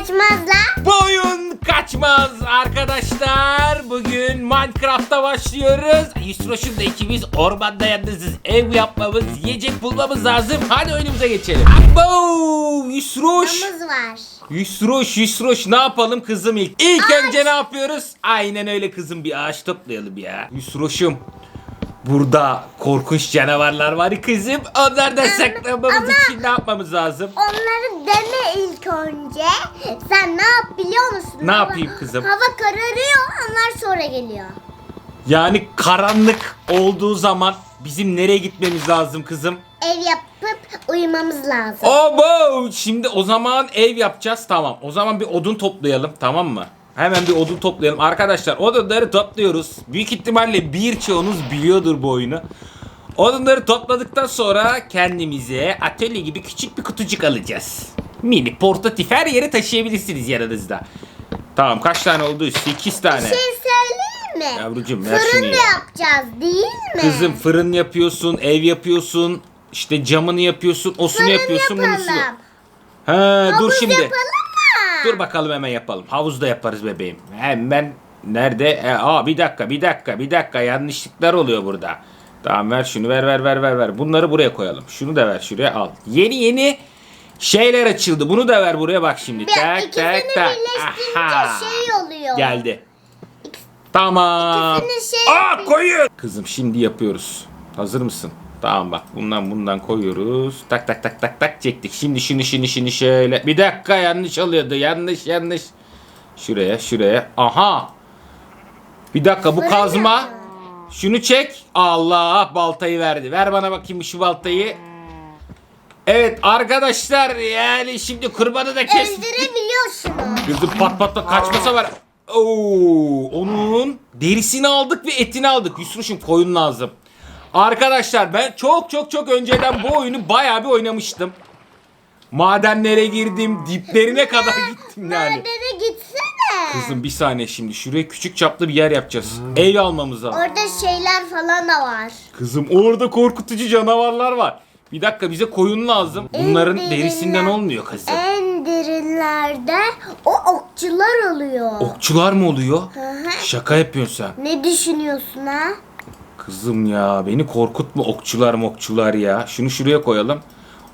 kaçmazlar. Boyun kaçmaz arkadaşlar. Bugün Minecraft'ta başlıyoruz. Yusroş'un da ikimiz ormanda yalnızız. Ev yapmamız, yiyecek bulmamız lazım. Hadi oyunumuza geçelim. Abo! Yusroş! Namız var. Yusroş, Yusroş ne yapalım kızım ilk? İlk önce ne yapıyoruz? Aynen öyle kızım bir ağaç toplayalım ya. Yusroş'um. Burada korkunç canavarlar var kızım. Onlardan saklanmamız için ne yapmamız lazım? Onları deme ilk önce. Sen ne yap biliyor musun? Ne Hava- yapayım kızım? Hava kararıyor onlar sonra geliyor. Yani karanlık olduğu zaman bizim nereye gitmemiz lazım kızım? Ev yapıp uyumamız lazım. Obo! Şimdi o zaman ev yapacağız tamam. O zaman bir odun toplayalım tamam mı? Hemen bir odun toplayalım. Arkadaşlar odunları topluyoruz. Büyük ihtimalle birçoğunuz biliyordur bu oyunu. Odunları topladıktan sonra kendimize atölye gibi küçük bir kutucuk alacağız. Mini portatif her yere taşıyabilirsiniz yanınızda. Tamam kaç tane oldu? 8 tane. Bir şey söyleyeyim mi? Yavrucuğum, ver Fırın şunu ya. da yapacağız değil mi? Kızım fırın yapıyorsun, ev yapıyorsun, işte camını yapıyorsun, osunu Fırın yapıyorsun, bunusunu. yapalım. He dur Havuz şimdi. yapalım? Dur bakalım hemen yapalım. Havuzda yaparız bebeğim. Hemen nerede? E, aa bir dakika, bir dakika, bir dakika. Yanlışlıklar oluyor burada. Tamam ver şunu ver ver ver ver ver. Bunları buraya koyalım. Şunu da ver şuraya al. Yeni yeni şeyler açıldı. Bunu da ver buraya bak şimdi. Bir, tak tak tak. Aha. şey oluyor. Geldi. Tamam. İkisini şey Aa koyun. Kızım şimdi yapıyoruz. Hazır mısın? Tamam bak bundan bundan koyuyoruz. Tak tak tak tak tak çektik. Şimdi şunu şunu şunu şöyle. Bir dakika yanlış oluyordu. Yanlış yanlış. Şuraya şuraya. Aha. Bir dakika bu kazma. Şunu çek. Allah baltayı verdi. Ver bana bakayım şu baltayı. Evet arkadaşlar yani şimdi kurbanı da kestik. Öldürebiliyorsun onu. Kızım pat pat pat kaçmasa var. Oo, onun derisini aldık ve etini aldık. Yusruş'um koyun lazım. Arkadaşlar ben çok çok çok önceden bu oyunu bayağı bir oynamıştım. Madenlere girdim, diplerine kadar gittim yani. Madene gitsene. Kızım bir saniye şimdi şuraya küçük çaplı bir yer yapacağız. Ev almamız lazım. Orada şeyler falan da var. Kızım orada korkutucu canavarlar var. Bir dakika bize koyun lazım. Bunların En derisinden olmuyor kızım. En derinlerde o okçular oluyor. Okçular mı oluyor? Şaka yapıyorsun sen. Ne düşünüyorsun ha? Kızım ya beni korkutma okçular mokçular ya. Şunu şuraya koyalım.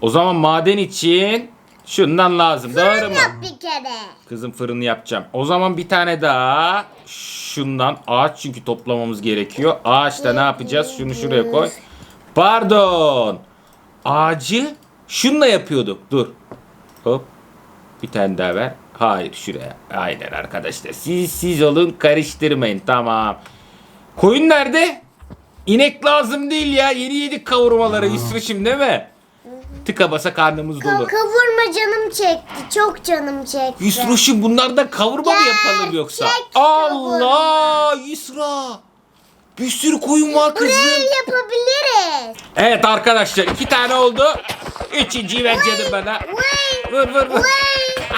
O zaman maden için şundan lazım. Doğru Fırın mu? yap bir kere. Kızım fırını yapacağım. O zaman bir tane daha şundan ağaç çünkü toplamamız gerekiyor. Ağaçta ne yapacağız? Şunu şuraya koy. Pardon. Ağacı şunla yapıyorduk. Dur. Hop. Bir tane daha ver. Hayır şuraya. Aynen arkadaşlar. Siz siz olun karıştırmayın. Tamam. Koyun nerede? İnek lazım değil ya. Yeni yedik kavurmaları. İsveç'im değil mi? Tıka basa karnımız Ka- dolu. kavurma canım çekti. Çok canım çekti. Yusroş'um bunlardan kavurma mı yapalım yoksa? Gerçek Allah Yusra. Bir sürü koyun var Buraya kızım. yapabiliriz. Evet arkadaşlar iki tane oldu. Üçüncüyü canım bana. Vay, Vur vur vur. vay.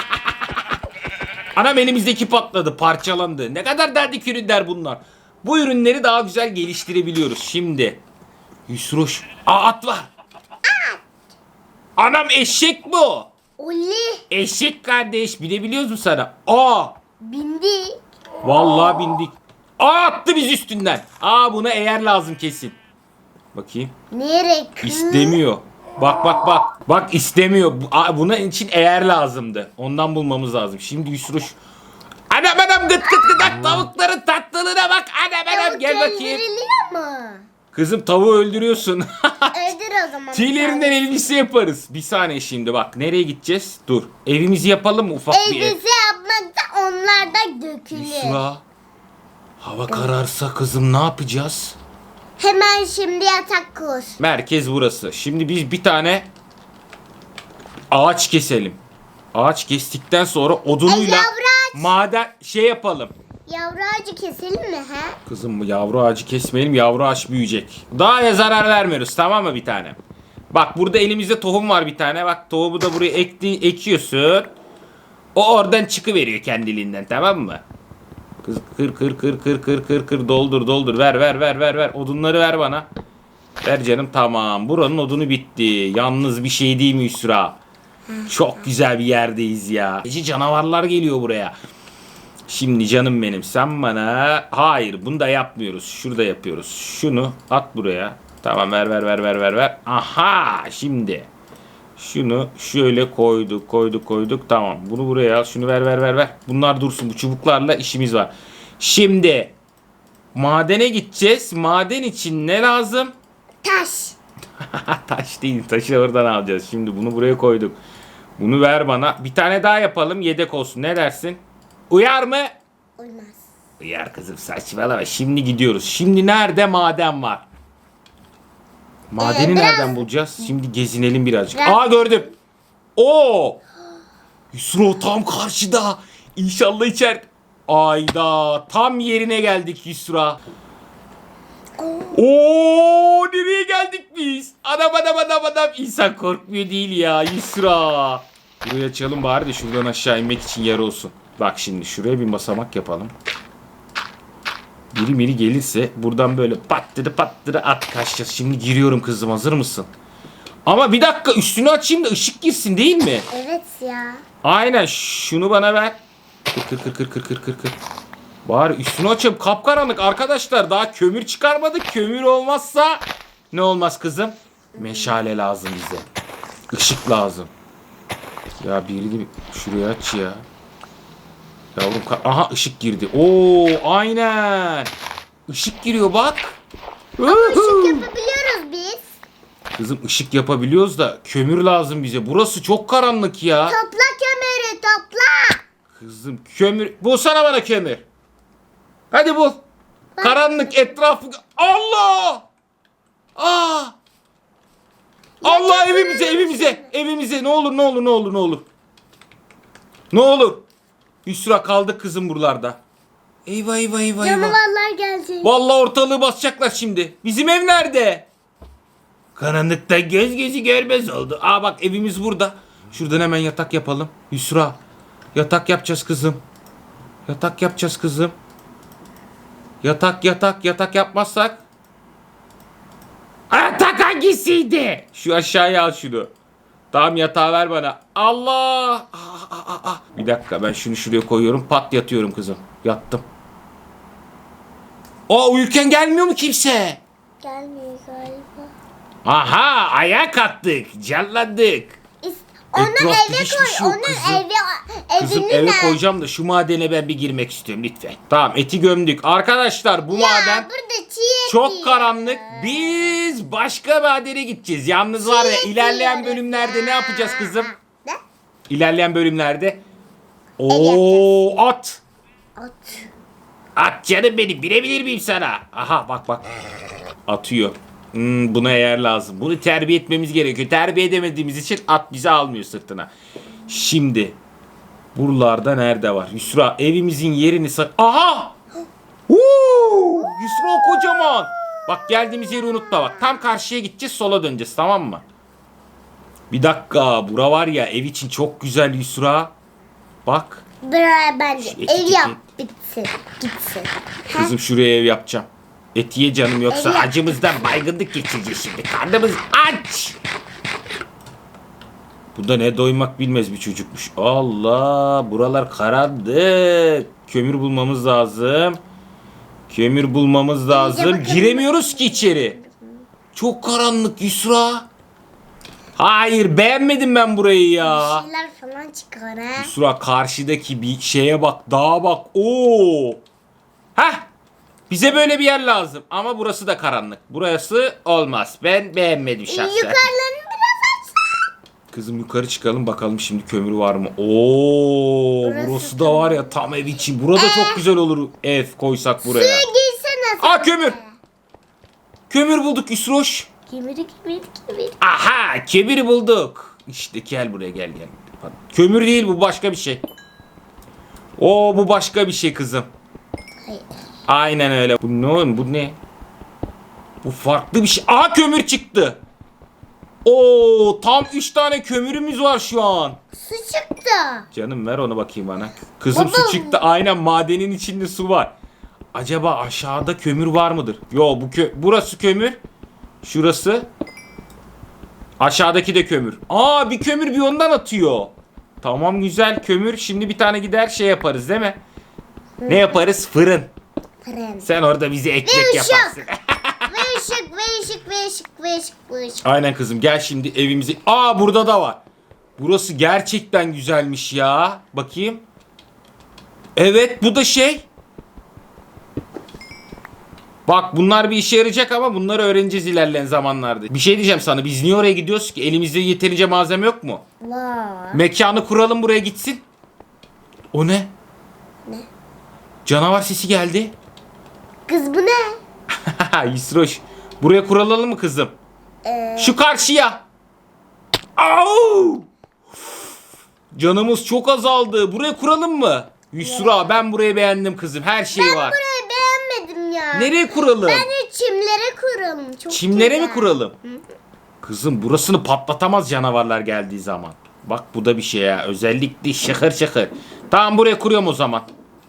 Anam elimizdeki patladı parçalandı. Ne kadar derdik ürünler bunlar. Bu ürünleri daha güzel geliştirebiliyoruz. Şimdi Yusroş. Aa at var. Anam eşek bu. Oli Eşek kardeş binebiliyoruz mu sana? Aa bindi. Vallahi bindik. Aa attı biz üstünden. Aa buna eğer lazım kesin. Bakayım. Nereye? İstemiyor. Bak bak bak. Bak istemiyor. Buna için eğer lazımdı. Ondan bulmamız lazım. Şimdi Yusruş. Anam anam gıt gıt gıdak tavukların tatlılığına bak. Anam anam gel bakayım. öldürülüyor mu? Kızım tavuğu öldürüyorsun. Öldür o zaman. Tüylerinden elbise yaparız. Bir saniye şimdi bak. Nereye gideceğiz? Dur. Evimizi yapalım mı ufak bir ev? Elbise yapmakta onlar da dökülür. Yusra. Hava kararsa kızım ne yapacağız? Hemen şimdi yatak kur. Merkez burası. Şimdi biz bir tane ağaç keselim. Ağaç kestikten sonra odunuyla yavru. Maden şey yapalım. Yavru ağacı keselim mi ha? Kızım bu yavru ağacı kesmeyelim. Yavru ağaç büyüyecek. Daha ya zarar vermiyoruz tamam mı bir tane? Bak burada elimizde tohum var bir tane. Bak tohumu da buraya ekti, ekiyorsun. O oradan çıkıveriyor kendiliğinden tamam mı? Kız kır kır kır kır kır kır kır doldur doldur ver ver ver ver ver odunları ver bana. Ver canım tamam buranın odunu bitti. Yalnız bir şey değil mi Yusra? Çok güzel bir yerdeyiz ya. Ece canavarlar geliyor buraya. Şimdi canım benim sen bana hayır bunu da yapmıyoruz. Şurada yapıyoruz. Şunu at buraya. Tamam ver ver ver ver ver ver. Aha şimdi. Şunu şöyle koyduk koyduk koyduk. Tamam bunu buraya al. Şunu ver ver ver ver. Bunlar dursun bu çubuklarla işimiz var. Şimdi madene gideceğiz. Maden için ne lazım? Taş. Taş değil. Taşı oradan alacağız. Şimdi bunu buraya koyduk. Bunu ver bana. Bir tane daha yapalım. Yedek olsun. Ne dersin? Uyar mı? Olmaz. Uyar kızım saçmalama. Şimdi gidiyoruz. Şimdi nerede maden var? Madeni Ee, biraz- nereden bulacağız? Şimdi gezinelim birazcık. Biraz- Aa gördüm. Oo! Yusro tam karşıda. İnşallah içer. Ayda tam yerine geldik Yusra. Oo nereye geldik biz? Adam adam adam adam. İnsan korkmuyor değil ya Yusra. Burayı açalım bari de şuradan aşağı inmek için yer olsun. Bak şimdi şuraya bir basamak yapalım. Biri miri gelirse buradan böyle pattırı pattırı at kaçacağız. Şimdi giriyorum kızım hazır mısın? Ama bir dakika üstünü açayım da ışık girsin değil mi? Evet ya. Aynen şunu bana ver. Kır kır kır kır kır kır kır kır. Bari üstünü açayım kapkaranlık arkadaşlar daha kömür çıkarmadık. Kömür olmazsa ne olmaz kızım? Meşale lazım bize. Işık lazım. Ya biri de şuraya aç ya. Yavrum aha ışık girdi. Oo aynen. Işık giriyor bak. Woohoo! Yapabiliyoruz biz. Kızım ışık yapabiliyoruz da kömür lazım bize. Burası çok karanlık ya. Topla kömürü topla. Kızım kömür. Bulsana bana kömür. Hadi bul. Karanlık etrafı. Allah! Aa! Allah evimize evimize evimize ne olur ne olur ne olur ne olur. Ne olur. Yusra kaldık kızım buralarda. Eyvah eyvah eyvah eyvah. Canavarlar gelecek. Vallahi ortalığı basacaklar şimdi. Bizim ev nerede? Karanlıkta göz gözü görmez oldu. Aa bak evimiz burada. Şuradan hemen yatak yapalım. Yusra. Yatak yapacağız kızım. Yatak yapacağız kızım. Yatak yatak yatak yapmazsak. Hangisiydi? Şu aşağıya al şunu. Tamam yatağı ver bana. Allah. Ah, ah, ah, ah. Bir dakika ben şunu şuraya koyuyorum. Pat yatıyorum kızım. Yattım. Aa uyurken gelmiyor mu kimse? Gelmiyor galiba. Aha ayak attık. Canlandık. Onu Etrafta eve hiçbir koy. şey yok Onu kızım. eve Kızım eve koyacağım da şu madene ben bir girmek istiyorum lütfen. Tamam eti gömdük. Arkadaşlar bu Ya maden burada çiğ çok karanlık. Biz başka madene gideceğiz. Yalnız var ya ilerleyen bölümlerde ne yapacağız kızım? Ne? İlerleyen bölümlerde Oo at. At. At canım benim bilebilir miyim sana? Aha bak bak. Atıyor. Hmm, buna eğer lazım. Bunu terbiye etmemiz gerekiyor. Terbiye edemediğimiz için at bizi almıyor sırtına. Şimdi buralarda nerede var? Yusra evimizin yerini sa- Aha! Woo! Yusra kocaman. Bak geldiğimiz yeri unutma bak. Tam karşıya gideceğiz sola döneceğiz tamam mı? Bir dakika bura var ya ev için çok güzel Yusra. Bak. Buraya bence ev yap bitsin. Gitsin. Kızım şuraya ev yapacağım. Et ye canım yoksa yap. acımızdan baygınlık geçireceğiz şimdi. Karnımız aç. Bu da ne doymak bilmez bir çocukmuş. Allah buralar karanlık. Kömür bulmamız lazım. Kömür bulmamız lazım. Giremiyoruz ki içeri. Çok karanlık Yusra. Hayır beğenmedim ben burayı ya. Şeyler falan çıkar ha. Yusra karşıdaki bir şeye bak dağa bak. Oo. Heh. Bize böyle bir yer lazım. Ama burası da karanlık. Burası olmaz. Ben beğenmedim şahsen. Yukarılarını biraz açsana. Kızım yukarı çıkalım bakalım şimdi kömür var mı? Oo, burası, Burası da var ya tam ev için. Burada çok güzel olur ev koysak buraya. Suya girsene. sen Aa kömür. Kömür bulduk Yusroş. Kibiri kibiri kibiri. Aha kömürü bulduk. İşte gel buraya gel gel. Kömür değil bu başka bir şey. Oo bu başka bir şey kızım. Hayır. Aynen öyle. Bu ne oğlum bu ne? Bu farklı bir şey. Aa kömür çıktı. Oo tam 3 tane kömürümüz var şu an. Su çıktı. Canım ver onu bakayım bana. Kızım Baba. su çıktı. Aynen madenin içinde su var. Acaba aşağıda kömür var mıdır? Yo bu kö burası kömür. Şurası. Aşağıdaki de kömür. Aa bir kömür bir ondan atıyor. Tamam güzel kömür. Şimdi bir tane gider şey yaparız değil mi? Ne yaparız? Fırın. Fırın. Sen orada bize ekmek Ve ışık. yaparsın. Ve ışık ve ışık ve ışık ve ışık ve ışık. Aynen kızım gel şimdi evimizi. Aa burada da var. Burası gerçekten güzelmiş ya. Bakayım. Evet bu da şey. Bak bunlar bir işe yarayacak ama bunları öğreneceğiz ilerleyen zamanlarda. Bir şey diyeceğim sana. Biz niye oraya gidiyoruz ki? Elimizde yeterince malzeme yok mu? Var. Mekanı kuralım buraya gitsin. O ne? Ne? Canavar sesi geldi. Kız bu ne? Yusroş. Buraya kuralım mı kızım? Ee, Şu karşıya. Au! Canımız çok azaldı. Buraya kuralım mı? Yusra ben burayı beğendim kızım. Her şey var. burayı beğenmedim ya. Nereye kuralım? Bence çimlere kuralım. Çok Çimlere güzel. mi kuralım? Kızım burasını patlatamaz canavarlar geldiği zaman. Bak bu da bir şey ya. Özellikle şakır şakır. Tamam buraya kuruyorum o zaman.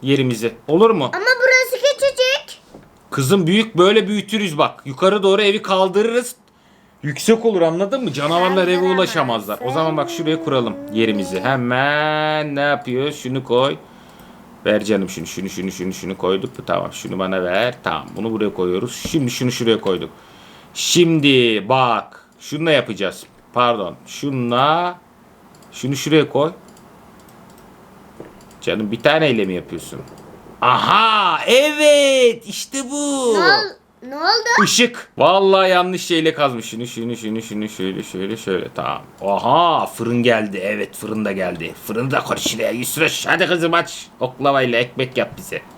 Yerimizi. Olur mu? Ama burası. Kızım büyük böyle büyütürüz bak. Yukarı doğru evi kaldırırız. Yüksek olur anladın mı? Canavarlar eve ulaşamazlar. O zaman bak şuraya kuralım yerimizi. Hemen ne yapıyor? Şunu koy. Ver canım şunu şunu şunu şunu şunu koyduk mu? Tamam şunu bana ver. Tamam bunu buraya koyuyoruz. Şimdi şunu şuraya koyduk. Şimdi bak şununla yapacağız. Pardon. Şununla şunu şuraya koy. Canım bir taneyle mi yapıyorsun? Aha evet işte bu. Ne, ol- ne oldu? Işık. Vallahi yanlış şeyle kazmış. Şunu şunu şunu şunu şöyle şöyle şöyle tamam. Aha fırın geldi. Evet fırın da geldi. Fırını da koy şuraya Yusuf. Hadi kızım aç. Oklavayla ekmek yap bize.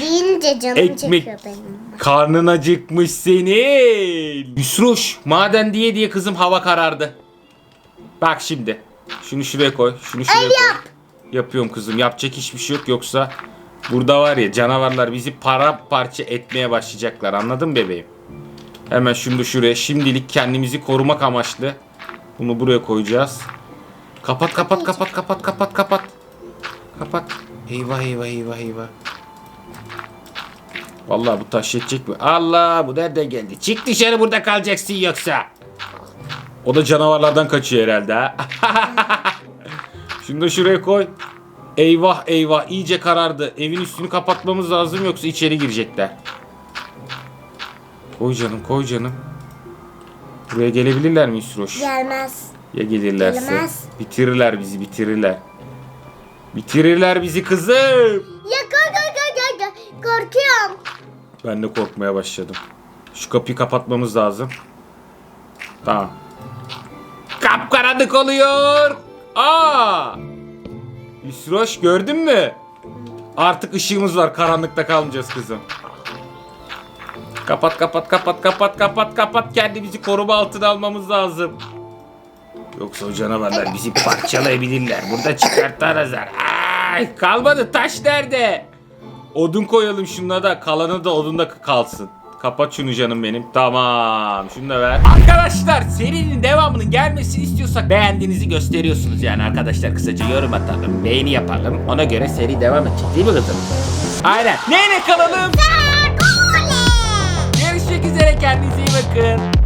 Deyince canım Ekmek. çekiyor benim. Karnın acıkmış senin. Yusruş maden diye diye kızım hava karardı. Bak şimdi. Şunu şuraya koy. Şunu şuraya koy. yap. Yapıyorum kızım. Yapacak hiçbir şey yok yoksa burada var ya canavarlar bizi para parça etmeye başlayacaklar. Anladın mı bebeğim? Hemen şunu da şuraya. Şimdilik kendimizi korumak amaçlı. Bunu buraya koyacağız. Kapat kapat kapat kapat kapat kapat. Kapat. Eyvah eyvah eyvah eyvah. Vallahi bu taş yetecek mi? Allah bu nereden geldi? Çık dışarı burada kalacaksın yoksa. O da canavarlardan kaçıyor herhalde ha. Şunu da şuraya koy. Eyvah eyvah iyice karardı. Evin üstünü kapatmamız lazım yoksa içeri girecekler. Koy canım koy canım. Buraya gelebilirler mi Yusroş? Gelmez. Ya gelirlerse? Gelemez. Bitirirler bizi bitirirler. Bitirirler bizi kızım. Ya kork kork kork kork. Korkuyorum. Ben de korkmaya başladım. Şu kapıyı kapatmamız lazım. Tamam. Kapkaranlık oluyor. Aa! Yusroş gördün mü? Artık ışığımız var. Karanlıkta kalmayacağız kızım. Kapat kapat kapat kapat kapat kapat. Kendimizi koruma altına almamız lazım. Yoksa o canavarlar bizi parçalayabilirler. Burada çıkartırız. Ay kalmadı. Taş nerede? Odun koyalım şuna da kalanı da odunda kalsın. Kapat şunu canım benim. Tamam. Şunu da ver. Arkadaşlar serinin devamının gelmesini istiyorsak beğendiğinizi gösteriyorsunuz yani arkadaşlar. Kısaca yorum atalım. Beğeni yapalım. Ona göre seri devam edecek değil mi kızım? Aynen. Neyle kalalım? Görüşmek üzere kendinize iyi bakın.